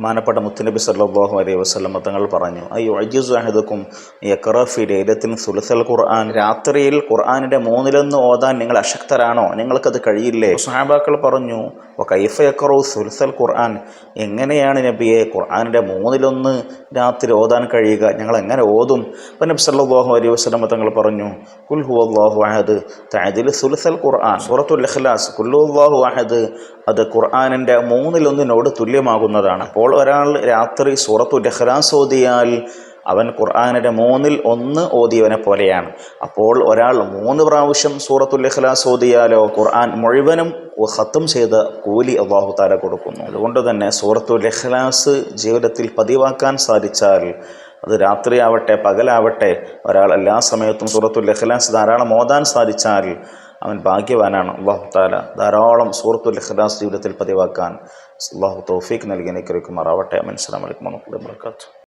ബഹുമാനപ്പെട്ട മുത്തുനബി സല്ലാഹു അലൈഹി വസല്ലം തങ്ങൾ പറഞ്ഞു അയ്യോ അജിസു അഹദക്കും ലൈലത്തിൻ സുലസൽ ഖുർആൻ. രാത്രിയിൽ ഖുർആാനിന്റെ മൂന്നിലൊന്ന് ഓതാൻ നിങ്ങൾ അശക്തരാണോ? നിങ്ങൾക്കത് കഴിയില്ലേ? സഹാബാക്കൾ പറഞ്ഞു കൈഫ യക്റു സുലസൽ ഖുർആൻ. എങ്ങനെയാണ് നബിയെ ഖുർആാനിന്റെ മൂന്നിലൊന്ന് രാത്രി ഓതാൻ കഴിയുക? ഞങ്ങൾ എങ്ങനെ ഓതും? അപ്പം നബി സല്ലാഹു അലൈഹി വസല്ലം തങ്ങൾ പറഞ്ഞു കുൽഹു അള്ളാഹു അഹദ് തഅദിൽ സുലസൽ ഖുർആൻ. സൂറത്തുൽ ഇഖ്ലാസ് കുല്ലു അള്ളാഹു അഹദ്. അത് ഖുർആാനിന്റെ മൂന്നിലൊന്നിനോട് തുല്യമാകുന്നതാണ്. അപ്പോൾ ഒരാൾ രാത്രി സൂറത്തുൽ ഇഖ്ലാസ് ഓതിയാൽ അവൻ ഖുർആാനിന്റെ മൂന്നിൽ ഒന്ന് ഓതിയവനെ പോലെയാണ്. അപ്പോൾ ഒരാൾ മൂന്ന് പ്രാവശ്യം സൂറത്തുൽ ഇഖ്ലാസ് ഓതിയാലോ ഖുർആൻ മുഴുവനും ഹത്തും ചെയ്ത കൂലി അള്ളാഹു താല കൊടുക്കുന്നു. അതുകൊണ്ട് തന്നെ സൂറത്തുൽ ഇഖ്ലാസ് ജീവിതത്തിൽ പതിവാക്കാൻ സാധിച്ചാൽ അത് രാത്രിയാവട്ടെ പകലാവട്ടെ ഒരാൾ എല്ലാ സമയത്തും സൂറത്തുൽ ഇഖ്ലാസ് ധാരാളം ഓതാൻ സാധിച്ചാൽ അവൻ ഭാഗ്യവാനാണ്. അള്ളാഹു താല ധാരാളം സൂറത്തുൽ ഇഖ്ലാസ് ജീവിതത്തിൽ പതിവാക്കാൻ. അള്ളാഹു തൗഫീഖ് നൽകി നിക്കറിക്കുമാറാവട്ടെ അമൻ. വറഹ്മത്തുള്ളാഹി വബറകാതുഹു.